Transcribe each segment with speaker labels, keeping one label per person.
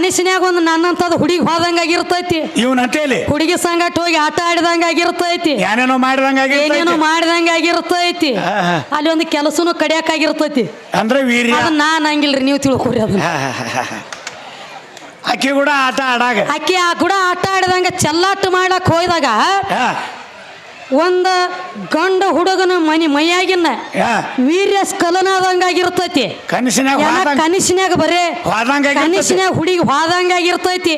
Speaker 1: ಕನಸಿನ್ಯಾಗ ಒಂದು ನನ್ನಂತದ ಹುಡುಗಿ ಹೋದಂಗ ಆಗಿರ್ತೈತಿ
Speaker 2: ಇವನ್ ಅಂತೇಳಿ
Speaker 1: ಹುಡುಗಿ ಸಂಗಟ್ ಹೋಗಿ ಆಟ ಆಡಿದಂಗ ಆಗಿರ್ತೈತಿ
Speaker 2: ಏನೇನೋ ಮಾಡಿದಂಗ
Speaker 1: ಏನೇನೋ ಮಾಡಿದಂಗ ಆಗಿರ್ತೈತಿ
Speaker 2: ಹಾ, ಹಾ.
Speaker 1: ಅಲ್ಲಿ ಒಂದು ಕೆಲಸನು ಕಡಿಯಾಕಾಗಿರ್ತೈತಿ.
Speaker 2: ಅಂದ್ರೆ ವೀರ್ಯ?
Speaker 1: ಅದನ್ನ ನಾನ್ ಹಂಗಿಲ್ರಿ ನೀವು ತಿಳ್ಕೊರಿ ಅದನ್ನ.
Speaker 2: ಆಕಿ ಕೂಡ ಆಟ ಆಡಾಗ?
Speaker 1: ಅಕ್ಕಿ ಆ ಕೂಡ ಆಟ ಆಡಿದಂಗ ಚೆಲ್ಲಾಟ ಮಾಡಕ್ ಹೋಯ್ದಾಗ
Speaker 2: ಹಾ,
Speaker 1: ಒಂದ ಗಂಡ ಹುಡುಗನ ಮನಿ ಮೈಯಾಗಿನ. ವೀರ್ಯ ಸ್ಖಲನಾದಂಗ ಆಗಿರ್ತೈತಿ
Speaker 2: ಕನಸಿನಾಗ
Speaker 1: ಬರೇ
Speaker 2: ಹೋದಂಗ
Speaker 1: ಕನಸಿನ್ಯಾಗ ಹುಡುಗಿ ಹೋದಂಗಾಗಿರ್ತೈತಿ.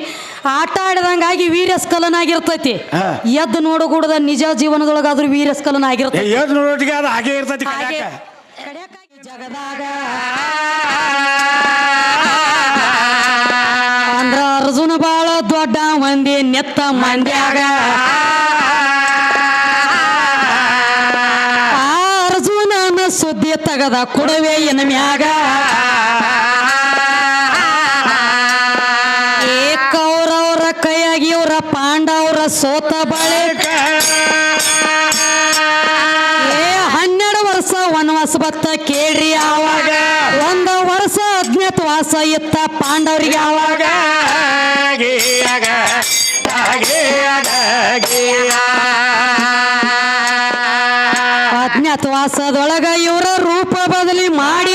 Speaker 1: ಆಟ ಆಡಿದಂಗಾಗಿ ವೀರ್ಯ ಸ್ಖಲನ ಆಗಿರ್ತೈತಿ ಎದ್ದು ನೋಡಗೂಡದ ನಿಜ ಜೀವನದೊಳಗಾದ್ರೂ ವೀರ್ಯ ಸ್ಖಲನ ಆಗಿರ್ತೈತಿ. ಜಗದಾಗ. ಅಂದ್ರ ಅರ್ಜುನ ಬಾಳ ದೊಡ್ಡ ಮಂದಿ ನೆತ್ತ ಮಂದ್ಯಾಗ. ತಗದ ಕೊಡವೆ ಎನ ಮ್ಯಾಗ. ಕೌರವ್ರ ಕೈಯಾಗಿ ಇವರ ಪಾಂಡವರ ಸೋತ ಬಳಿಕ ಏ ಹನ್ನೆರಡು ವರ್ಷ ವನವಾಸ ಬತ್ತ ಅಜ್ಞಾತವಾಸದೊಳಗ ಇವರ ರೂಪ ಬದಲಿ ಮಾಡಿ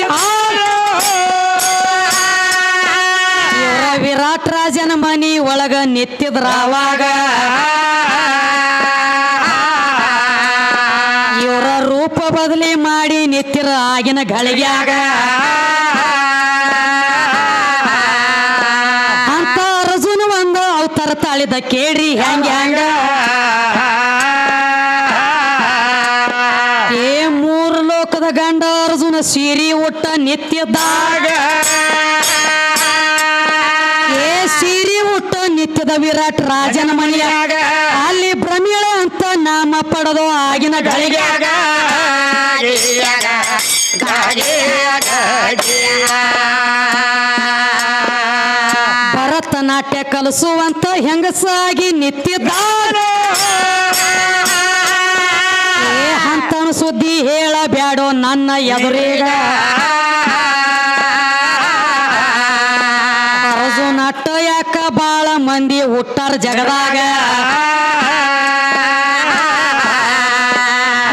Speaker 1: ಇವರ ವಿರಾಟ್ ರಾಜನ ಮನಿ ಒಳಗ ನಿತ್ಯದ್ರಾವಾಗ ಇವರ ರೂಪ ಬದಲಿ ಮಾಡಿ ನಿತ್ಯರ ಆಗಿನ ಗಳಿಗ್ಯಾಗ. ಅಂತ ಅರ್ಜುನ ಒಂದು ಅವತಾರ ತಾಳಿದ ಕೇಳ್ರಿ ಹೆಂಗ ಹೆಂಗ. ಸೀರಿ ಉಟ್ಟ ನಿತ್ಯದಾಗ. ಏ ಸೀರಿ ಉಟ್ಟ ನಿತ್ಯದ ವಿರಾಟ್ ರಾಜನ ಮನೆಯಾಗ. ಅಲ್ಲಿ ಭ್ರಮಿಳ ಅಂತ ನಾಮ ಪಡೆದು ಆಗಿನ
Speaker 2: ಗಳಿಗೆ.
Speaker 1: ಭರತನಾಟ್ಯ ಕಲಿಸುವಂತ ಹೆಂಗಸಾಗಿ ನಿತ್ಯದಾಗ. ಹೇಳಬ್ಯಾಡೋ ನನ್ನ ಎದುರೀಗ. ಅರ್ಜುನ ನಟ್ಟ ಯಾಕ ಬಾಳ ಮಂದಿ ಹುಟ್ಟಾರ ಜಗದಾಗ.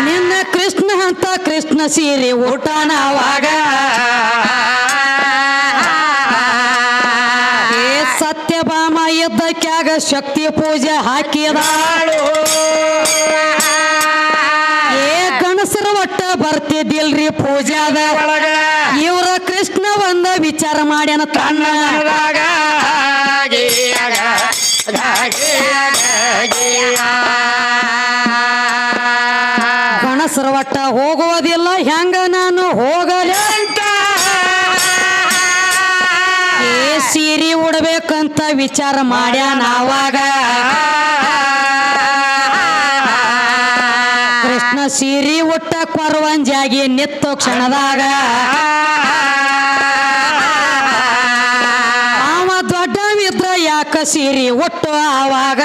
Speaker 1: ನಿನ್ನ ಕೃಷ್ಣ ಅಂತ ಕೃಷ್ಣ ಸೀರೆ ಊಟನ ಅವಾಗ. ಸತ್ಯಭಾಮ ಇದ್ದಕ್ಕಾಗ ಶಕ್ತಿ ಪೂಜೆ ಹಾಕಿದ ಏ ಗಣಸರ ಒಟ್ಟ ಬರ್ತಿದ್ದಿಲ್ರಿ ಪೂಜಾದ ಇವ್ರ ಕೃಷ್ಣ ಒಂದ ವಿಚಾರ ಮಾಡ್ಯಾನ ತನ್ನ. ಗಣಸರ ಒಟ್ಟ ಹೋಗುವುದಿಲ್ಲ ಹೆಂಗ ನಾನು ಹೋಗಲಿ? ಸೀರೆ ಉಡ್ಬೇಕಂತ ವಿಚಾರ ಮಾಡ್ಯಾನ ಅವಾಗ ಸೀರೆ ಉಟ್ಟ ಕೊರವಂಜಾಗಿ ನಿತ್ತು ಕ್ಷಣದಾಗ. ಅವ ದೊಡ್ಡವಿದ್ರ ಯಾಕ ಸೀರೆ ಉಟ್ಟು ಆವಾಗ?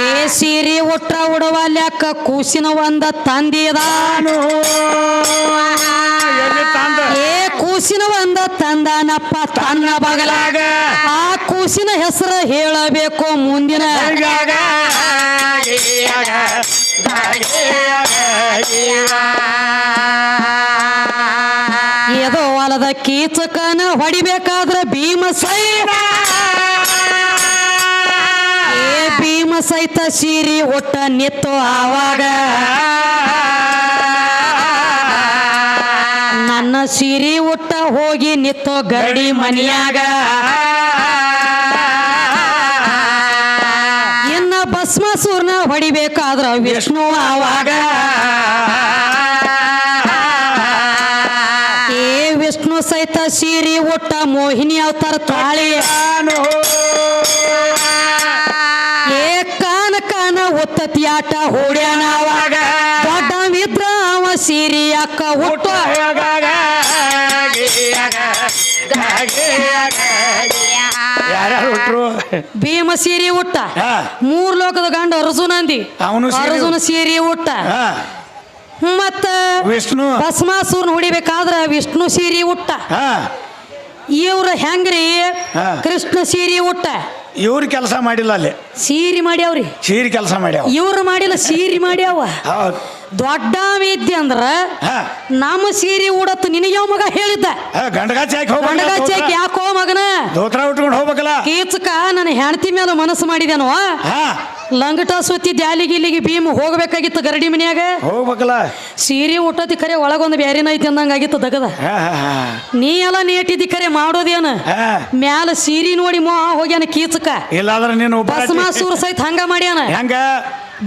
Speaker 1: ಏ ಸೀರೆ ಉಟ್ಟ ಉಡುವಲ್ಯಾಕ ಕೂಸಿನ ಒಂದ ತಂದಿದಾನು. ಏ ಕೂಸಿನ ಒಂದ ತಂದಾನಪ್ಪ ತನ್ನ ಬಗಲಾಗ. ಆ ಕೂಸಿನ ಹೆಸರು ಹೇಳಬೇಕು ಮುಂದಿನ. ಏದೋ ಹೊಲದ ಕೀಚಕನ ಹೊಡಿಬೇಕಾದ್ರೆ ಭೀಮಸೈ ಏ ಭೀಮ ಸಹಿತ ಸೀರಿ ಒಟ್ಟ ನಿತ್ತು ಆವಾಗ. ನನ್ನ ಸೀರಿ ಒಟ್ಟ ಹೋಗಿ ನಿತ್ತೋ ಗರಡಿ ಮನಿಯಾಗ. ವಿಷ್ಣು ಆವಾಗ. ಏ ವಿಷ್ಣು ಸಹಿತ ಸೀರಿ ಉಟ್ಟ ಮೋಹಿನಿ ಅವತಾರ ತಾಳಿ. ಏ ಕಾನ ಕಾನ ಒತ್ತತಿ ಆಟ ಹೋಡ್ಯಾನ ಅವಾಗ ದೊಡ್ಡ ಸೀರಿ ಅಕ್ಕ ಹುಟ್ಟ
Speaker 2: ಯಾರ್ಯಾರು ಹುಟ್ರು?
Speaker 1: ಭೀಮ ಸೀರೆ ಉಟ್ಟ.
Speaker 2: ಹಾ.
Speaker 1: ಮೂರ್ ಲೋಕದ ಗಂಡ ಅರ್ಜುನ ಅಂದಿ.
Speaker 2: ಅವನು ಸೀರೆ
Speaker 1: ಅರ್ಜುನ ಸೀರಿ ಉಟ್ಟ.
Speaker 2: ಹಾ.
Speaker 1: ಮತ್ತ
Speaker 2: ವಿಷ್ಣು.
Speaker 1: ಭಸ್ಮಾಸುರನ್ ಹೊಡಿಬೇಕಾದ್ರ ವಿಷ್ಣು ಸೀರೆ ಉಟ್ಟ.
Speaker 2: ಹಾ.
Speaker 1: ಇವ್ರ ಹೆಂಗ್ರಿ?
Speaker 2: ಹಾ.
Speaker 1: ಕೃಷ್ಣ ಸೀರೆ ಉಟ್ಟ.
Speaker 2: ಇವ್ರು ಕೆಲಸ ಮಾಡಿಲ್ಲ ಅಲ್ಲಿ.
Speaker 1: ಸೀರಿ ಮಾಡ್ಯಾವ್ರಿ.
Speaker 2: ಸೀರಿ ಕೆಲಸ ಮಾಡ್ಯಾವ.
Speaker 1: ಇವ್ರು ಮಾಡಿಲ್ಲ ಸೀರಿ ಮಾಡ್ಯಾವ.
Speaker 2: ಹೌದು.
Speaker 1: ದೊಡ್ಡ ವಿದ್ಯೆ ಅಂದ್ರ ನಮ್ಮ ಸೀರೆ ಉಡತ್ ನಿನಗೆ ಯಾವ ಮಗ ಹೇಳಿದ್ದ?
Speaker 2: ಗಂಡಗಾಚಿ ಹಾಕಿ
Speaker 1: ಯಾಕೋ ಮಗನ?
Speaker 2: ದೋತ್ರ ಉಟ್ಕೊಂಡು ಹೋಗ್ಬೇಕಲ್ಲ.
Speaker 1: ಕೀಚಕ ನನ್ನ ಹೆಂಡತಿ ಮೇಲೆ ಮನಸ್ಸು ಮಾಡಿದೇನೋ ಲಂಗಟ ಸುತ್ತಿ ದ್ಯಾಲಿಗೆ ಇಲ್ಲಿಗೆ ಭೀಮ್ ಹೋಗ್ಬೇಕಾಗಿತ್ತು ಗರಡಿ ಮನ್ಯಾಗ?
Speaker 2: ಹೋಗ್ಬೇಕಲ್ಲ.
Speaker 1: ಸೀರೆ ಉಟ್ಟತಿ ಖರೆ ಒಳಗೊಂದು ಬ್ಯಾರಿನ ಐತಿ ಅಂದಂಗ ಆಗಿತ್ತು
Speaker 2: ಹಾ
Speaker 1: ನೀ ಎಲ್ಲ ನೇಟಿದ್ದಿ ಖರೆ ಮಾಡೋದೇನ? ಮ್ಯಾಲ ಸೀರಿ ನೋಡಿ ಮೋ ಹೋಗ್ಯಾನ ಕೀಚಕ.
Speaker 2: ಇಲ್ಲಾದ್ರೆ ನೀನು
Speaker 1: ಭಸ್ಮಾಸೂರ ಸಹಿತ ಹಂಗ ಮಾಡ್ಯಾನ?
Speaker 2: ಹೆಂಗ?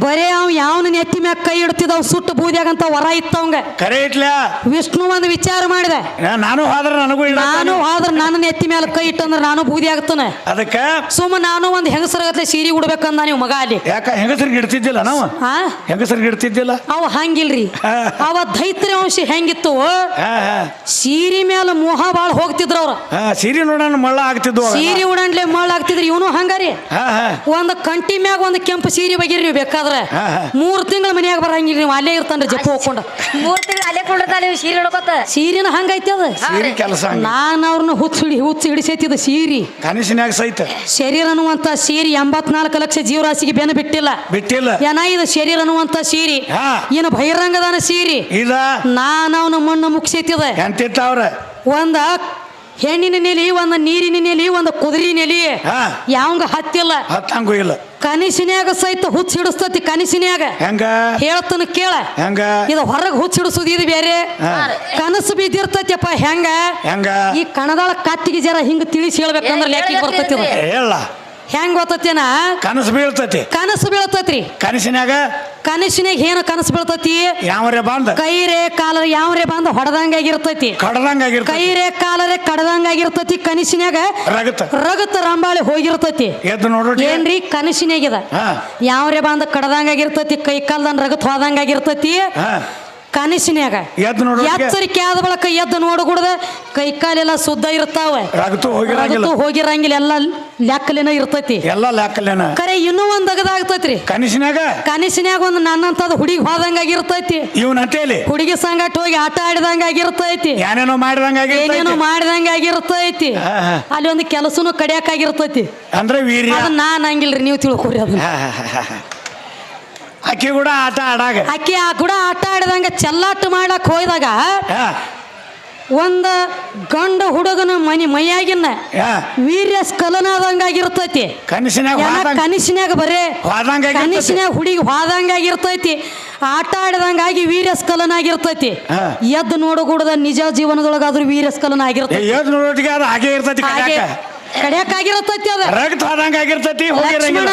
Speaker 1: ಬರೇ ಅವ್ ಯಾವನ ನೆತ್ತಿ ಮ್ಯಾಗ ಕೈ ಇಡ್ತಿದ್ದವ್ ಸುಟ್ಟು ಬೂದಿಯಾಗಂತ ವರ ಇತ್ತವಂಗ.
Speaker 2: ಕರೆ ಇಟ್ಲ?
Speaker 1: ವಿಷ್ಣು ಒಂದು ವಿಚಾರ ಮಾಡಿದೆ.
Speaker 2: ನಾನು ಆದ್ರೆ ನನಗೂ ಇಲ್ಲ
Speaker 1: ನಾನು ಆದ್ರೆ ನನ್ನ ನೆತ್ತಿ ಮ್ಯಾಲ ಕೈ ಇಟ್ಟಂದ್ರೆ ನಾನು ಬೂದಿ ಆಗ್ತಾನೆ
Speaker 2: ಅದಕ್ಕ?
Speaker 1: ಸುಮ್ಮ ನಾನು ಒಂದು ಹೆಂಗಸರಗತ್ಲೆ ಸೀರೆ ಉಡ್ಬೇಕಂದ ನೀವು ಮಗ ಅಲ್ಲಿ.
Speaker 2: ಯಾಕ ಹೆಂಗಸರಿಗೆ ಇಡ್ತಿದ್ದಿಲ್ಲ ನಾವು?
Speaker 1: ಹಾ
Speaker 2: ಹೆಂಗಸರಿಗೆ ಇಡ್ತಿದ್ದಿಲ್ಲ?
Speaker 1: ಅವ ಹಂಗಿಲ್ರಿ. ಅವ ದೈತ್ಯ ಅಂಶ ಹೆಂಗಿತ್ತು? ಸೀರಿ ಮ್ಯಾಲ ಮೋಹ ಬಾಳ ಹೋಗ್ತಿದ್ರ ಅವ್ರ.
Speaker 2: ಸೀರಿ ನೋಡೋಣ ಮಳ್ಳ ಆಗ್ತಿದ್ವು
Speaker 1: ಸೀರಿ ಉಡಂಡ್ಲೆ ಮಳ್ಳ ಆಗ್ತಿದ್ರು ಇವನು ಹಂಗಾರಿ. ಒಂದ್ ಕಂಟಿ ಮ್ಯಾಗ ಒಂದ್ ಕೆಂಪು ಸೀರೆ ಬಗಿರಿ ನೀವು ಬೇಕಾದ್ರೆ. ಮೂರ್ ತಿಂಗಳ ಮನ್ಯಾಗ ಬರಂಗಿಲ್ಲ ನೀವು ಅಲ್ಲೇ ಇರ್ತಾನ್ರಿ ಜಪ್ಪ ಹೋಗ್ಕೊಂಡು.
Speaker 3: ಮೂರ್ ತಿಂಗಳು ಅಲ್ಲೇ ಕೊಂಡಿರ್ತಾಳೆ ನೀವು ಸೀರೆ ಹಿಡ್ಕೊತ
Speaker 1: ಸೀರೆನ ಹಂಗೈತಿ ಅದ.
Speaker 2: ಸೀರೆ ಕೆಲಸ.
Speaker 1: ನಾನು ಅವ್ರನ್ನ ಹುಚ್ಚು ಹಿಡಿ ಹಿಡಿಸೈತಿ ಹಿಡಿಸೈತಿದ ಸೀರಿ.
Speaker 2: ಕನಸಿನಾಗ ಸಹಿತ.
Speaker 1: ಶರೀರ ಅನ್ನುವಂತ ಸೀರಿ ಎಂಬತ್ನಾಲ್ಕು ಲಕ್ಷ ಜೀವರಾಶಿಗೆ ಬೆನ್ನ ಬಿಟ್ಟಿಲ್ಲ.
Speaker 2: ಬಿಟ್ಟಿಲ್ಲ.
Speaker 1: ಏನ ಇದು ಶರೀರ ಅನ್ನುವಂತ ಸೀರಿ?
Speaker 2: ಹಾ.
Speaker 1: ಏನು ಬಹಿರಂಗದಾನ ಸೀರಿ?
Speaker 2: ಇಲ್ಲ.
Speaker 1: ನಾನು ಅವನ ಮಣ್ಣು ಮುಗಿಸೈತಿದ
Speaker 2: ಎಂತಿತ್ತವ್ರ
Speaker 1: ಒಂದ ಹೆಣ್ಣಿನ ನೆಲಿ ಒಂದು ನೀರಿನ ನೆಲಿ ಒಂದು ಕುದುರಿ ನೆಲಿ. ಯಾವಂಗ ಹತ್ತಿಲ್ಲ.
Speaker 2: ಹತ್ತಂಗೂ ಇಲ್ಲ.
Speaker 1: ಕನಸಿನ್ಯಾಗ ಸಹಿತ ಹುಚ್ಚ ಹಿಡಿಸ್ತತಿ ಕನಸಿನ್ಯಾಗ.
Speaker 2: ಹೆಂಗ?
Speaker 1: ಹೇಳ್ತನ ಕೇಳ.
Speaker 2: ಹೆಂಗ?
Speaker 1: ಇದು ಹೊರಗೆ ಹುಚ್ಚ ಹಿಡಿಸೋದು ಇದು ಬೇರೆ. ಕನಸು ಬಿದ್ದಿರ್ತೈತಿಯಪ್ಪ ಹೆಂಗ?
Speaker 2: ಹೆಂಗ?
Speaker 1: ಈ ಕಣದಾಳ ಕತ್ತಿಗೆ ಜರ ಹಿಂಗ ತಿಳಿಸಿ ಹೇಳ್ಬೇಕಂದ್ರ ಲೇಖಿ ಬರ್ತತಿ
Speaker 2: ಹೇಳ.
Speaker 1: ಹೆಂಗ್ ಗೊತ್ತೇನ
Speaker 2: ಕನಸು ಬೀಳ್ತತಿ.
Speaker 1: ಕನಸು ಬೀಳ್ತೈತ್ರಿ.
Speaker 2: ಕನಸಿನ್ಯಾಗ
Speaker 1: ಕನಸಿನಾಗ ಏನು ಕನಸು ಬೀಳ್ತೈತಿ?
Speaker 2: ಯಾವ್ರೆ ಬಂದ?
Speaker 1: ಕೈರೆ ಕಾಲರ ಯಾವ್ರೆ ಬಂದ ಹೊಡೆದಂಗಾಗಿರ್ತೈತಿ
Speaker 2: ಕಡ್ದಂಗ
Speaker 1: ಕೈರೆ ಕಾಲರೆ ಕಡದಂಗಾಗಿರ್ತೈತಿ ಕನಸಿನಾಗ
Speaker 2: ರಗತ.
Speaker 1: ರಗತ ರಂಬಾಳಿ ಹೋಗಿರ್ತೈತಿ.
Speaker 2: ಎದ್ದು ನೋಡ್ರಿ
Speaker 1: ಏನ್ರಿ? ಕನಸಿನಾಗಿದ ಯಾವ್ರೆ ಬಂದ ಕಡದಂಗಾಗಿರ್ತೈತಿ ಕೈ ಕಾಲ್ದನ್ ರಗತ್ ಹೋದಂಗಾಗಿರ್ತೈತಿ
Speaker 2: ಎದ್ದು ನೋಡ್ರಿ
Speaker 1: ಎಚ್ಚರಿಕೆ ಆದ ಬಳಕ ಎದ್ದು ನೋಡಗುಡ್ದ ಕೈ ಕಾಲೆಲ್ಲ ಶುದ್ಧ ಇರ್ತಾವೆ.
Speaker 2: ರಗತು ಹೋಗಿರಂಗಿಲ್ಲ.
Speaker 1: ರಗತು ಹೋಗಿರಂಗಿಲ್ಲ ಎಲ್ಲ ಲೆಕ್ಕಲಿನ ಇರ್ತೈತಿ.
Speaker 2: ಎಲ್ಲ ಲೆಕ್ಕಲೇನ.
Speaker 1: ಕರೆ ಇನ್ನೂ ಒಂದ್ ಅಗದಾಗ್ತೈತ್ರಿ.
Speaker 2: ಕನಸಿನಾಗ
Speaker 1: ಕನಸಿನಾಗ ಒಂದು ನನ್ನಂತದ ಹುಡುಗಿ ಹೋದಂಗಾಗಿರ್ತೈತಿ
Speaker 2: ಇವ್ನ ಅಂತೇಳಿ
Speaker 1: ಹುಡುಗಿ ಸಂಗಟ ಹೋಗಿ ಆಟ ಆಡಿದಂಗಾಗಿರ್ತೈತಿ
Speaker 2: ಏನೇನೋ ಮಾಡಿದಂಗ
Speaker 1: ಏನೇನೋ ಮಾಡಿದಂಗಾಗಿರ್ತೈತಿ
Speaker 2: ಹಾ, ಹಾ.
Speaker 1: ಅಲ್ಲಿ ಒಂದು ಕೆಲಸನು ಕಡಿಯಾಕಾಗಿರ್ತೈತಿ
Speaker 2: ಅಂದ್ರೆ ವೀರ್ಯ?
Speaker 1: ನಾನು ನಾನ್ ಹಂಗಿಲ್ರಿ ನೀವು ತಿಳ್ಕೊರಿ ಅದನ್ನ.
Speaker 2: ಆಕಿ ಕೂಡ ಆಟ ಆಡಾಗ?
Speaker 1: ಅಕ್ಕಿ ಆ ಕೂಡ ಆಟ ಆಡಿದಂಗ ಚೆಲ್ಲಾಟ ಮಾಡಕ್
Speaker 2: ಹೋದಾಗ
Speaker 1: ಒಂದ ಗಂಡ ಹುಡುಗನ ಮನಿ ಮೈಯಾಗಿನ. ವೀರ್ಯ ಸ್ಖಲನಾದಂಗಾಗಿರ್ತೈತಿ
Speaker 2: ಕನಸಿನ್ಯಾಗ
Speaker 1: ಏನ
Speaker 2: ಕನಸಿನಾಗ
Speaker 1: ಕನಸಿನ್ಯಾಗ ಬರೇ
Speaker 2: ಹೋದಂಗ ಆಗಿರ್ತೈತಿ.
Speaker 1: ಕನಸಿನ್ಯಾಗ ಹುಡುಗಿ ಹೋದಂಗಾಗಿರ್ತೈತಿ ಆಟ ಆಡಿದಂಗಾಗಿ ವೀರ್ಯ ಸ್ಖಲನ
Speaker 2: ಆಗಿರ್ತೈತಿ
Speaker 1: ಎದ್ದು ನೋಡಗೂಡದ ನಿಜ ಜೀವನದೊಳಗಾದ್ರೂ ವೀರ್ಯ ಸ್ಖಲನ ಆಗಿರ್ತೈತಿ
Speaker 2: ನೋಡೋಟಿಗೆ ಅದು.
Speaker 1: ಲಕ್ಷ್ಮಣ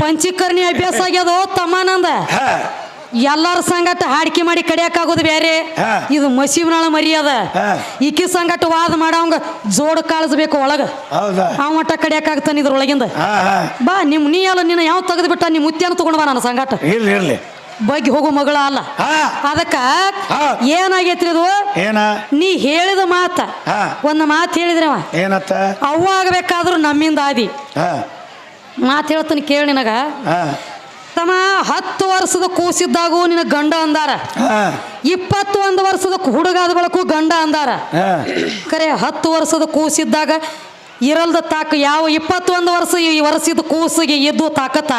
Speaker 1: ಪಂಚಕರ್ಣಿ ಅಭ್ಯಾಸ ಆಗ್ಯದ ತಮ್ಮನಂದ.
Speaker 2: ಹಾ.
Speaker 1: ಎಲ್ಲರ ಸಂಗಟ ಹಾಡಿಕೆ ಮಾಡಿ ಕಡಿಯಾಕಾಗೋದು ಬೇರೆ. ಇದು ಮಸೀಬ್ನಾಳ ಮರ್ಯಾದ. ಅದ. ಈಕಿ ಸಂಗಟ ವಾದ ಮಾಡವಂಗ ಜೋಡ್ ಕಾಳಿಸ್ಬೇಕು ಒಳಗ. ಅವ ಮಟ್ಟ ಕಡಿಯಾಕಾಗ್ತಾನ ಇದ್ರೊಳಗಿಂದ. ಬಾ ನಿಮ್ ನೀ ಅಲ್ಲ ನಿನ್ನ ಯಾವ ತೆಗೆದು ಬಿಟ್ಟ ನಿಮ್ಮ ಮುತ್ಯಾನ ತಗೊಂಡ್ ಬಾ ನನ್ನ ಸಂಗಟ.
Speaker 2: ಇರ್ಲಿ
Speaker 1: ಬಗ್ಗೆ ಹೋಗೋ ಮಗಳ ಅಲ್ಲ. ಅದಕ್ಕ. ಏನಾಗೈತ್ರಿ ಇದು?
Speaker 2: ಏನ?
Speaker 1: ನೀ ಹೇಳಿದ ಮಾತ. ಒಂದ್ ಮಾತು ಹೇಳಿದ್ರವ
Speaker 2: ಏನತ್ತ?
Speaker 1: ಅವ್ವ ಆಗ್ಬೇಕಾದ್ರೂ ನಮ್ಮಿಂದ ಆದಿ. ಮಾತು ಹೇಳ್ತಾನೆ ಕೇಳಿ ನಿನಗ.
Speaker 2: ಹಾ.
Speaker 1: ತಮ್ಮ ಹತ್ತು ವರ್ಷದ ಕೂಸಿದ್ದಾಗೂ ನಿನ್ನ ಗಂಡ ಅಂದಾರ. ಇಪ್ಪತ್ತು ಒಂದು ವರ್ಷದ ಹುಡುಗ ಆದ ಬಳಕು ಗಂಡ ಅಂದಾರ. ಕರೆ ಹತ್ತು ವರ್ಷದ ಕೂಸಿದ್ದಾಗ ಇರಲ್ದ ತಾಕ ಯಾವ ಇಪ್ಪತ್ತೊಂದು ವರ್ಷ ಈ ವರ್ಷದ ಕೂಸಿಗೆ ಎದ್ದು ತಾಕತ್ತ?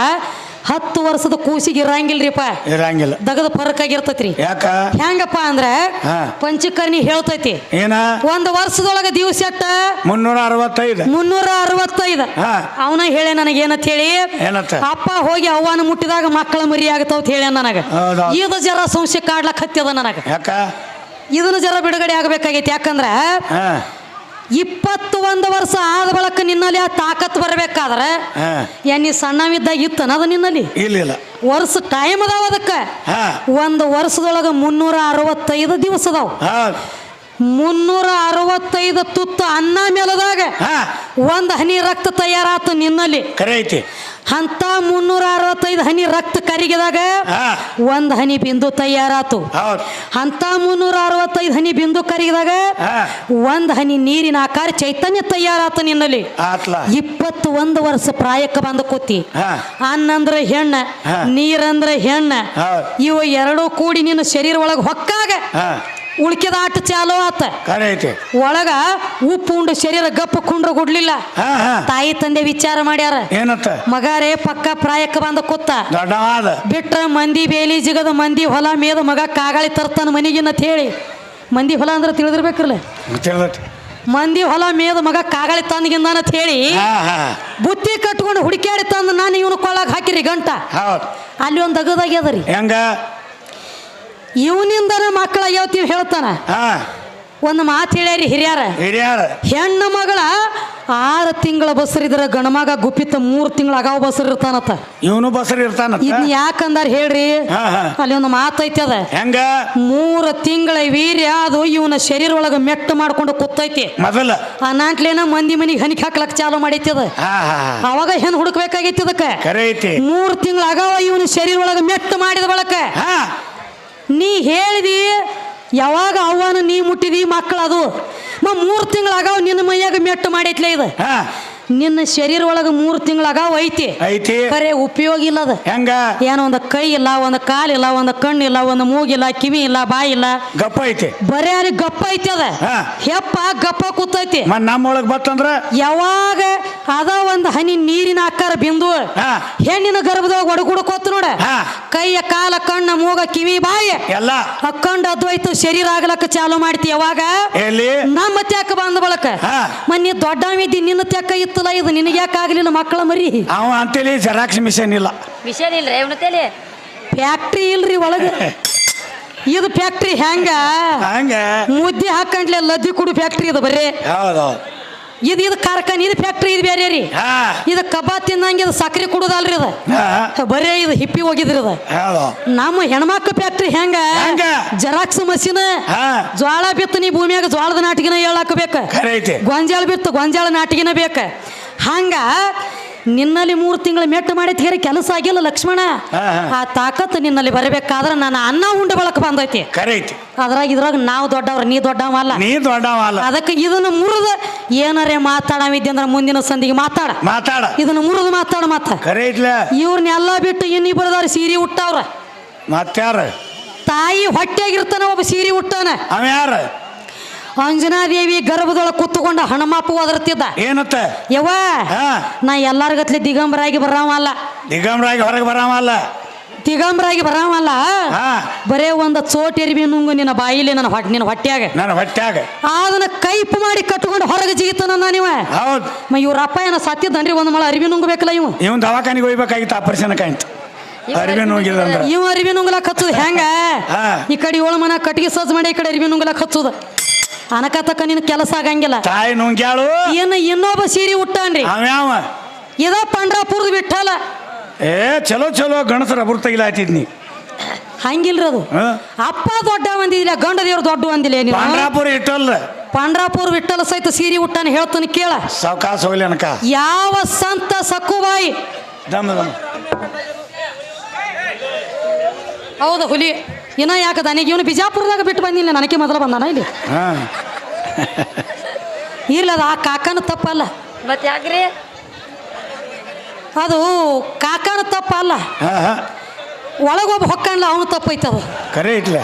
Speaker 1: ಹತ್ತು ವರ್ಷದ ಕೂಸಿಗೆ ಇರಂಗಿಲ್ರಿಪ್ಪ.
Speaker 2: ಇರಂಗಿಲ್ಲ.
Speaker 1: ದಗದ ಫರಕ್ ಆಗಿರ್ತೈತ್ರಿ.
Speaker 2: ಯಾಕ?
Speaker 1: ಹೆಂಗಪ್ಪ ಅಂದ್ರೆ. ಪಂಚಕರ್ಣಿ ಹೇಳ್ತೈತಿ.
Speaker 2: ಏನ?
Speaker 1: ಒಂದು ವರ್ಷದೊಳಗ ದಿವಸ ಎಟ್ಟ?
Speaker 2: ಮುನ್ನೂರ ಅರವತ್ತೈದು.
Speaker 1: ಮುನ್ನೂರ ಅರವತ್ತೈದು.
Speaker 2: ಹಾ.
Speaker 1: ಅವನ ಹೇಳಿ ಏನಂತ ಹೇಳಿ? ಅಪ್ಪ ಹೋಗಿ ಅವ್ವನ ಮುಟ್ಟಿದಾಗ ಮಕ್ಕಳ ಮರಿ ಆಗತಾವ ಅಂತ ಹೇಳಿ ನನಗ. ಇದು ಜರ ಸಂಶಯ ಕಾಡ್ಲಕ್ ಹತ್ತದ ನನಗ.
Speaker 2: ಯಾಕ?
Speaker 1: ಇದನ್ನ ಜರ ಬಿಡುಗಡೆ ಆಗ್ಬೇಕಾಗೈತಿ. ಯಾಕಂದ್ರ ಇಪ್ಪತ್ತು ಒಂದು ವರ್ಷ ಆದ ಬಳಕ ನಿನ್ನಲ್ಲಿ ಆ ತಾಕತ್ ಬರ್ಬೇಕಾದ್ರೆ
Speaker 2: ಎನ್ನಿ
Speaker 1: ಏನ್ ನೀ ಸಣ್ಣವಿದ್ದಾಗ ಇತ್ತನ ಅದು ನಿನ್ನಲ್ಲಿ?
Speaker 2: ಇಲ್ಲ ಇಲ್ಲ.
Speaker 1: ವರ್ಷ ಟೈಮ್ ಅದಾವ ಅದಕ್ಕೆ. ಒಂದು ವರ್ಷದೊಳಗ ಮುನ್ನೂರ ಅರವತ್ತೈದು ದಿವಸ ಅದಾವ. ಮುನ್ನೂರ ಅರವತ್ತೈದು ತುತ್ತ ಅನ್ನ ಮೇಲದಾಗ
Speaker 2: ಹಾ.
Speaker 1: ಒಂದ್ ಹನಿ ರಕ್ತ ತಯಾರಾತ ನಿನ್ನಲ್ಲಿ.
Speaker 2: ಕರೆ ಐತಿ
Speaker 1: ಅಂತ ಮುನ್ನೂರ ಅರವತ್ತೈದು ಹನಿ ರಕ್ತ ಕರಿಗಿದಾಗ
Speaker 2: ಹಾ.
Speaker 1: ಒಂದ್ ಹನಿ ಬಿಂದು ತಯಾರಾತು.
Speaker 2: ಹೌದು.
Speaker 1: ಅಂತ ಮುನ್ನೂರ ಅರವತ್ತೈದು ಹನಿ ಬಿಂದು ಕರಿಗಿದಾಗ
Speaker 2: ಹಾ.
Speaker 1: ಒಂದ್ ಹನಿ ನೀರಿನ ಆಕಾರ ಚೈತನ್ಯ ತಯಾರಾತ ನಿನ್ನಲ್ಲಿ.
Speaker 2: ಆತ್ಲ.
Speaker 1: ಇಪ್ಪತ್ತು ಒಂದು ವರ್ಷ ಪ್ರಾಯಕ್ಕೆ ಬಂದ ಕೂತಿ.
Speaker 2: ಹಾ.
Speaker 1: ಅನ್ನಂದ್ರ ಹೆಣ್ಣ
Speaker 2: ಹಾ.
Speaker 1: ನೀರಂದ್ರ ಹೆಣ್ಣ.
Speaker 2: ಹೌದು.
Speaker 1: ಇವು ಎರಡೂ ಕೂಡಿ ನಿನ್ನ ಶರೀರ ಒಳಗೆ ಹೊಕ್ಕಾಗ
Speaker 2: ಹಾ.
Speaker 1: ಉಳ್ಕಿದ ಆಟ ಚಾಲೋ ಆತ.
Speaker 2: ಕರೆ ಐತಿ.
Speaker 1: ಒಳಗ ಉಪ್ಪು ಉಂಡು ಶರೀರ ಗಪ್ಪ ಕುಂಡ್ರ ಗುಡ್ಲಿಲ್ಲ. ತಾಯಿ ತಂದೆ ವಿಚಾರ ಮಾಡ್ಯಾರ.
Speaker 2: ಏನತ್ತ
Speaker 1: ಮಗಾರೇ ಪಕ್ಕ ಪ್ರಾಯಕ್ಕೆ ಬಂದ ಕೂತ
Speaker 2: ದೊಡ್ಡವಾದ.
Speaker 1: ಬಿಟ್ರ ಮಂದಿ ಬೇಲಿ ಜಿಗದ ಮಂದಿ ಹೊಲ ಮೇದ ಮಗ ಕಾಗಾಳಿ ತರ್ತಾನ ಮನಿಗಿನ್ನತ್ ಹೇಳಿ. ಮಂದಿ ಹೊಲ ಅಂದ್ರೆ ತಿಳಿದಿರ್ಬೇಕ್ರಲ್ಲ. ಮಂದಿ ಹೊಲ ಮೇದ ಮಗ ಕಾಗಾಳಿ ತಂದಗಿಂದನತ್ ಹೇಳಿ ಬುತ್ತಿ ಕಟ್ಕೊಂಡು ಹುಡುಕ್ಯಾಡಿ ತಂದು ನಾನು ಇವನು ಕೊಳ್ಳಾಗ ಹಾಕಿರಿ ಗಂಟ.
Speaker 2: ಹೌದು.
Speaker 1: ಅಲ್ಲಿ ಒಂದು ಅಗದಾಗ್ಯದ ರೀ.
Speaker 2: ಹೆಂಗ?
Speaker 1: ಇವನಿಂದನ ಮಕ್ಕಳ ಯಾವತ್ತೀವಿ ಹೇಳ್ತಾನ.
Speaker 2: ಹಾ.
Speaker 1: ಒಂದು ಮಾತು ಹೇಳ್ಯಾರಿ ಹಿರಿಯರ.
Speaker 2: ಹಿರಿಯಾರ.
Speaker 1: ಹೆಣ್ಣು ಮಗಳ ಆರು ತಿಂಗಳ ಬಸರಿದ್ರ ಗಣಮಗ ಗುಪ್ಪಿತ ಮೂರು ತಿಂಗಳ ಅಗಾವ ಬಸರ್ ಇರ್ತಾನತ್ತ
Speaker 2: ಇವನು ಬಸರ್ ಇರ್ತಾನ
Speaker 1: ಇದನ್ನ ಯಾಕಂದಾರ ಹೇಳ್ರಿ? ಅಲ್ಲಿ ಒಂದು ಮಾತೈತಿ ಅದ.
Speaker 2: ಹೆಂಗ?
Speaker 1: ಮೂರು ತಿಂಗಳ ವೀರ್ಯ ಅದು ಇವನ ಶರೀರ ಒಳಗ ಮೆಟ್ಟು ಮಾಡ್ಕೊಂಡು ಕೂತೈತಿ.
Speaker 2: ಮೊದಲ.
Speaker 1: ಆ ನಾಂಟ್ಲೇನ ಮಂದಿ ಮನಿಗೆ ಹನಿಕ್ ಹಾಕ್ಲಕ್ ಚಾಲು ಮಾಡೈತಿ ಅದ. ಅವಾಗ ಹೆಣ್ ಹುಡುಕ್ಬೇಕಾಗೈತಿ ಅದಕ್ಕೆ ಮೂರು ತಿಂಗಳ ಅಗಾವ ಇವನ ಶರೀರ ಒಳಗ ಮೆಟ್ಟು ಮಾಡಿದ ಬಳಕ.
Speaker 2: ಹಾ.
Speaker 1: ನೀ ಹೇಳಿದಿ, ಯಾವಾಗ ಅವ್ವನ ನೀ ಮುಟ್ಟಿದಿ ಮಕ್ಕಳದು. ಮ ಮೂರು ತಿಂಗಳಾಗ ನಿನ್ನ ಮೈಯಾಗ ಮೆಟ್ಟು ಮಾಡೈತ್ಲೆ ಇದು. ನಿನ್ನ ಶರೀರ ಒಳಗ ಮೂರು ತಿಂಗಳಾಗ ಐತಿ.
Speaker 2: ಐತಿ.
Speaker 1: ಬರೇ ಉಪಯೋಗ ಇಲ್ಲ ಅದು
Speaker 2: ಹೆಂಗ?
Speaker 1: ಏನೋ ಒಂದು ಕೈ ಇಲ್ಲ ಒಂದು ಒಂದ್ ಒಂದು ಇಲ್ಲ ಒಂದು ಮೂಗಿಲ್ಲ ಕಿವಿ ಇಲ್ಲ ಬಾಯಿ ಇಲ್ಲ.
Speaker 2: ಗಪ್ಪ ಐತಿ.
Speaker 1: ಬರೇ ಅಲ್ಲಿ ಗಪ್ಪ ಐತಿ ಅದ.
Speaker 2: ಹಾ.
Speaker 1: ಹೆಪ್ಪ ಗಪ್ಪ ಕೂತೈತಿ.
Speaker 2: ಮತ್ ನಮ್ಮೊಳಗ್ ಬತ್ತಂದ್ರ?
Speaker 1: ಯಾವಾಗ ಅದ ಒಂದು ಹನಿ ನೀರಿನ ಆಕಾರ ಬಿಂದು
Speaker 2: ಹಾ.
Speaker 1: ಹೆಣ್ಣಿನ ಗರ್ಭದೊಳಗೆ ಒಡಗುಡ್ಕೋತ ನೋಡ.
Speaker 2: ಹಾ.
Speaker 1: ಕೈಯ ಕಾಲ ಕಣ್ಣ ಮೂಗ ಕಿವಿ ಬಾಯಿ
Speaker 2: ಎಲ್ಲ.
Speaker 1: ಹಕ್ಕೊಂಡ್ ಅದ್ವೈತು ಶರೀರ ಆಗ್ಲಕ್ಕ ಚಾಲು ಮಾಡ್ತಿ ಯಾವಾಗ?
Speaker 2: ಎಲ್ಲಿ?
Speaker 1: ನಮ್ಮ ತ್ಯಾಕ ಬಂದ ಬಳಕ.
Speaker 2: ಹಾ.
Speaker 1: ದೊಡ್ಡ ದೊಡ್ಡವಿದ್ದಿ ನಿನ್ನ ತ್ಯಾಕ ಇತ್ತಲ್ಲ ಇದು ನಿನಗೆ ಯಾಕೆ ಆಗ್ಲಿಲ್ಲ ಮಕ್ಕಳ ಮರಿ?
Speaker 2: ಅವ ಅಂತೇಳಿ ಜೆರಾಕ್ಸ್ ಮಿಷನ್ ಇಲ್ಲ.
Speaker 3: ಮಿಷನ್ ಇಲ್ರಿ ಇವನತೇಲಿ
Speaker 1: ಫ್ಯಾಕ್ಟ್ರಿ ಇಲ್ರಿ ಒಳಗೆ. ಇದು ಫ್ಯಾಕ್ಟ್ರಿ ಹೆಂಗ?
Speaker 2: ಹಂಗೆ?
Speaker 1: ಮುದ್ದೆ ಹಾಕಂಡ್ಲೆ ಲದ್ದಿ ಕುಡು ಫ್ಯಾಕ್ಟ್ರಿ ಇದು ಬರ್ರಿ
Speaker 2: ಹೌದು.
Speaker 1: ಇದು ಇದು ಕಾರ್ಖಾನೆ ಇದು ಫ್ಯಾಕ್ಟ್ರಿ ಇದು ಬೇರೆ ರೀ.
Speaker 2: ಹಾ.
Speaker 1: ಇದು ಕಬ್ಬಾ ತಿನ್ನಂಗೆ ಇದು ಸಕ್ರೆ ಕುಡುದಲ್ರಿ ಇದು. ಬರೇ ಇದು ಹಿಪ್ಪಿ ಹೋಗಿದ್ರಿ ಇದು.
Speaker 2: ಹೌದು.
Speaker 1: ನಮ್ಮ ಹೆಣ್ಮಕ್ಳ ಫ್ಯಾಕ್ಟ್ರಿ ಹೆಂಗ?
Speaker 2: ಹೆಂಗ?
Speaker 1: Xerox machine.
Speaker 2: ಹಾ.
Speaker 1: ಜ್ವಾಳ ಬಿತ್ತು ನೀ ಭೂಮಿಯಾಗ ಜ್ವಾಳದ ನಾಟಿಗೆನ ಹೇಳಾಕ ಬೇಕ
Speaker 2: ಖರೆ ಐತಿ.
Speaker 1: ಗೊಂಜಾಳ ಬಿತ್ತು ಗೊಂಜಾಳ ನಾಟಿಗೆನ ಬೇಕ. ಹಂಗ ನಿನ್ನಲ್ಲಿ ಮೂರು ತಿಂಗಳ ಮೆಟ್ಟು ಮಾಡಿ ಹೇರಿ ಕೆಲಸ ಆಗಿಲ್ಲ ಲಕ್ಷ್ಮಣ. ಆ ತಾಕತ್ತು ನಿನ್ನಲ್ಲಿ ಬರಬೇಕಾದ್ರೆ ನಾನು ಅನ್ನ ಉಂಡೆ ಬಳಕ ಬಂದೈತಿ. ಅದ್ರಾಗ ಇದ್ರಾಗ ನಾವು ದೊಡ್ಡವ್ರ ನೀ ದೊಡ್ಡವ ಅಲ್ಲ.
Speaker 2: ನೀ ದೊಡ್ಡವ ಅಲ್ಲ.
Speaker 1: ಅದಕ್ಕೆ ಇದನ್ನ ಮುರಿದ ಏನಾರೇ ಮಾತಾಡವಿದ್ದೆ ಅಂದ್ರೆ ಮುಂದಿನ ಸಂದಿಗೆ ಮಾತಾಡ.
Speaker 2: ಮಾತಾಡ.
Speaker 1: ಇದನ್ನ ಮುರಿದು ಮಾತಾಡ
Speaker 2: ಮಾತ
Speaker 1: ಇವ್ರನ್ನೆಲ್ಲ ಬಿಟ್ಟು ಇನ್ನಿಬ್ಬರದವ್ರ ಸೀರೆ ಹುಟ್ಟವ್ರ
Speaker 2: ಮತ್ತಾರ
Speaker 1: ತಾಯಿ ಹೊಟ್ಟೆಗಿರ್ತಾನ ಒಬ್ಬ ಸೀರೆ ಹುಟ್ಟಾನ
Speaker 2: ಅವ ಯಾರ?
Speaker 1: ಅಂಜನಾದೇವಿ ಗರ್ಭದೊಳಗೆ ಕುತ್ತುಕೊಂಡ ಹಣಮಾಪು ಅದರತ್ತಿದ್ದ
Speaker 2: ಏನತ್ತ?
Speaker 1: ಯವ್ವ ನಾ ಎಲ್ಲಾರ್ಗತ್ಲೆ ದಿಗಂಬರಾಗಿ ಬರಾವಲ್ಲ
Speaker 2: ದಿಗಂಬರಾಗಿ ಹೊರಗೆ ಬರಾಮಲ್ಲ
Speaker 1: ದಿಗಂಬರಾಗಿ ಬರಾವಲ್ಲ
Speaker 2: ಹಾ.
Speaker 1: ಬರೇ ಒಂದು ಚೋಟ್ ಎರಿಬಿ ನುಂಗು ನಿನ್ನ ಬಾಯಿಲಿ ನನ್ನ ಹೊಟ್ಟೆ ನಿನ್ನ ಹೊಟ್ಯಾಗ.
Speaker 2: ನನ್ನ ಹೊಟ್ಯಾಗ.
Speaker 1: ಅದನ್ನ ಕೈಪ್ ಮಾಡಿ ಕಟ್ಕೊಂಡು ಹೊರಗೆ ಜಿಗಿತಾನ ನೀವ.
Speaker 2: ಹೌದು.
Speaker 1: ಮ ಇವ್ರ ಅಪ್ಪ ಏನ ಸತ್ತಿದ್ದನ್ರಿ? ಒಂದು ಮಳ ಅರಿವಿ ನುಂಗಬೇಕಲ್ಲ ಇವ?
Speaker 2: ಇವನ್ ದವಾಖಾನಿಗೆ ಹೋಗ್ಬೇಕಾಗಿತ್ತು ಆಪರೇಷನ್ ಕಾಯ್ತು. ಅರಿವಿ ನುಂಗಿಲ್ಲ
Speaker 1: ಇವ ಅರಿವಿ ನುಂಗ್ಲಾಕ್ ಹಚ್ಚುದು ಹೆಂಗ. ಈ ಕಡೆ ಏಳು ಮನ ಕಟ್ಟಿಗೆ ಸಜ್ಜ ಮಾಡಿ ಈ ಕಡೆ ಅರಿವಿ ನುಂಗ್ಲಾಕ್ ಹಚ್ಚುದ. ಅನಕತಕ್ಕ ನಿನ್ನ ಕೆಲಸ ಆಗಂಗಿಲ್ಲ.
Speaker 2: ತಾಯಿ ನುಂಗ್ಯಾಳು.
Speaker 1: ಏನು ಇನ್ನೊಬ್ಬ ಸೀರೆ ಉಟ್ಟಾನ್ರಿ.
Speaker 2: ಅವ್ಯಾವ
Speaker 1: ಇದ ಪಂಡ್ರಾಪುರದ ಬಿಟ್ಟಲ್ಲ.
Speaker 2: ಏ ಚಲೋ ಚಲೋ ಗಣಸರ ಬುರ್ ತೆಗಿಲಾತಿದ್ನಿ
Speaker 1: ಹಂಗಿಲ್ರಿ ಅದು.
Speaker 2: ಹಾ.
Speaker 1: ಅಪ್ಪ ದೊಡ್ಡ ಒಂದಿಲ್ಲ ಗಂಡ ದೇವ್ರು ದೊಡ್ಡ ಒಂದಿಲ್ಲ ನೀವು
Speaker 2: ಪಾಂಡ್ರಾಪುರ ಇಟ್ಟಲ್ಲ.
Speaker 1: ಪಂಡ್ರಾಪುರ ವಿಠಲ ಸಹಿತ ಸೀರೆ ಉಟ್ಟಾನ ಹೇಳ್ತಾನೆ ಕೇಳ.
Speaker 2: ಸಾವ್ಕಾಸ ಹೋಗ್ಲಿ ಅನಕ.
Speaker 1: ಯಾವ ಸಂತ ಸಕ್ಕುಬಾಯಿ?
Speaker 2: ದಮ್ ದಮ್.
Speaker 1: ಹೌದು ಹುಲಿ. ಇನ್ನ ಯಾಕೆ ನನಗೆ ಇವನು ಬಿಜಾಪುರದಾಗ ಬಿಟ್ಟು ಬಂದಿಲ್ಲ ನನಗೆ ಮೊದಲು ಬಂದಾನ ಇಲ್ಲಿ?
Speaker 2: ಹಾ.
Speaker 1: ಇಲ್ಲ ಅದು ಆ ಕಾಕನ ತಪ್ಪಲ್ಲ.
Speaker 3: ಮತ್ತೆ ಯಾಕ್ರಿ?
Speaker 1: ಅದು ಕಾಕನ ತಪ್ಪಲ್ಲ. ಒಳಗೊಬ್ಬ ಹೊಕ್ಕಲ್ಲ ಅವನು ತಪ್ಪೈತೆ ಅದು
Speaker 2: ಕರೆ ಇಟ್ಲ.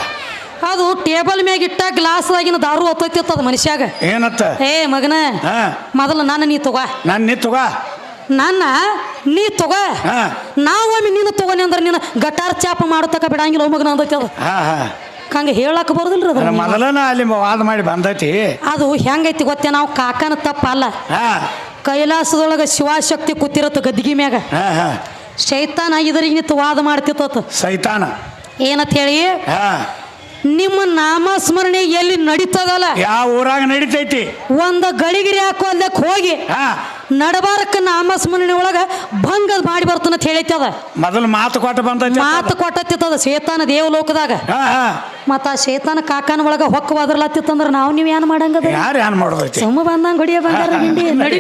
Speaker 1: ಅದು ಟೇಬಲ್ ಮ್ಯಾಗ ಇಟ್ಟ ಗ್ಲಾಸ್ದಾಗಿನ ದಾರು ಹೊತ್ತೈತಿ ಅದು ಮನುಷ್ಯಾಗ.
Speaker 2: ಏನತ್ತ?
Speaker 1: ಏ ಮಗನ
Speaker 2: ಹಾ.
Speaker 1: ಮೊದಲು ನಾನು ನೀ ತಗೋ.
Speaker 2: ನಾನು ನೀ ತಗೋ.
Speaker 1: ನನ್ನ ನೀ ತಗೋ.
Speaker 2: ನಾವು
Speaker 1: ನಾವೊಮ್ಮೆ ನೀನು ತಗೋನಿ ಅಂದ್ರೆ ನೀನು ಗಟಾರ್ ಚಾಪ ಮಾಡತಕ್ಕ ಬಿಡಂಗಿಲ್ಲ ಮಗನ ಅಂದೈತಿ ಅದು
Speaker 2: ಹಾ ಹಾ.
Speaker 1: ಹಂಗೆ ಹೇಳಕ್ ಬರೋದಿಲ್ರಿ ಅದ್ರ
Speaker 2: ಮೊದಲನೇ ಅಲ್ಲಿ ವಾದ ಮಾಡಿ ಬಂದೈತಿ.
Speaker 1: ಅದು ಹೆಂಗೈತಿ ಗೊತ್ತೇ ನಾವು ಕಾಕನ ತಪ್ಪಲ್ಲ
Speaker 2: ಹಾ.
Speaker 1: ಕೈಲಾಸದೊಳಗೆ ಶಿವಶಕ್ತಿ ಕೂತಿರತ್ತ ಗದ್ದಿಗೆ ಮ್ಯಾಗ.
Speaker 2: ಹಾ ಹಾ.
Speaker 1: ಶೈತಾನ ಇದರಿಗೆ ನಿಂತು ವಾದ ಮಾಡ್ತಿತ್ತ
Speaker 2: ಸೈತಾನ.
Speaker 1: ಏನಂತ ಹೇಳಿ?
Speaker 2: ಹಾ.
Speaker 1: ನಿಮ್ಮ ನಾಮಸ್ಮರಣೆ ಎಲ್ಲಿ ನಡೀತದಲ್ಲ?
Speaker 2: ಯಾವ ಊರಾಗ ನಡೀತೈತಿ?
Speaker 1: ಒಂದು ಗಳಿಗಿರಿ ಹಾಕೋಲ್ದಕ್ಕೆ ಹೋಗಿ. ನಾಮ ನಾಮಸ್ಮರಣೆ ಒಳಗ ಭಂಗ ಮಾಡಿ ಬರ್ತನ ಅಂತ ಹೇಳೈತಿ ಅದ.
Speaker 2: ಮೊದಲು ಮಾತು ಕೊಟ್ಟ ಬಂದ
Speaker 1: ಮಾತು ಕೊಟ್ಟತ್ತಿತ್ತದ ಶೇತಾನ ದೇವಲೋಕದಾಗ. ಮತ್ತ ಆ ಶೇತಾನ ಕಾಕಾನ ಒಳಗ ಹೊಕ್ಕ ಒದರ್ಲತ್ತಿತ್ತಂದ್ರ ನಾವು ನೀವು ಏನ್ ಮಾಡಂಗದ?
Speaker 2: ಯಾರು ಏನ್ ಮಾಡೋದೈತಿ?
Speaker 1: ಸುಮ್ಮ ಬಂದಂಗ ಹೊಡಿಯ ಬಂಗಾರ ಹಿಂಡಿ. ನಡಿ.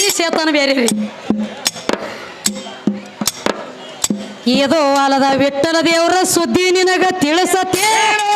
Speaker 1: ಈ ಶೇತಾನ ಬೇರೆ ರೀ. ಇದು ಅಲದ ವಿಠಲ ದೇವರ ಸುದ್ದಿ ನಿನಗ ತಿಳಿಸತ್ತೇಳು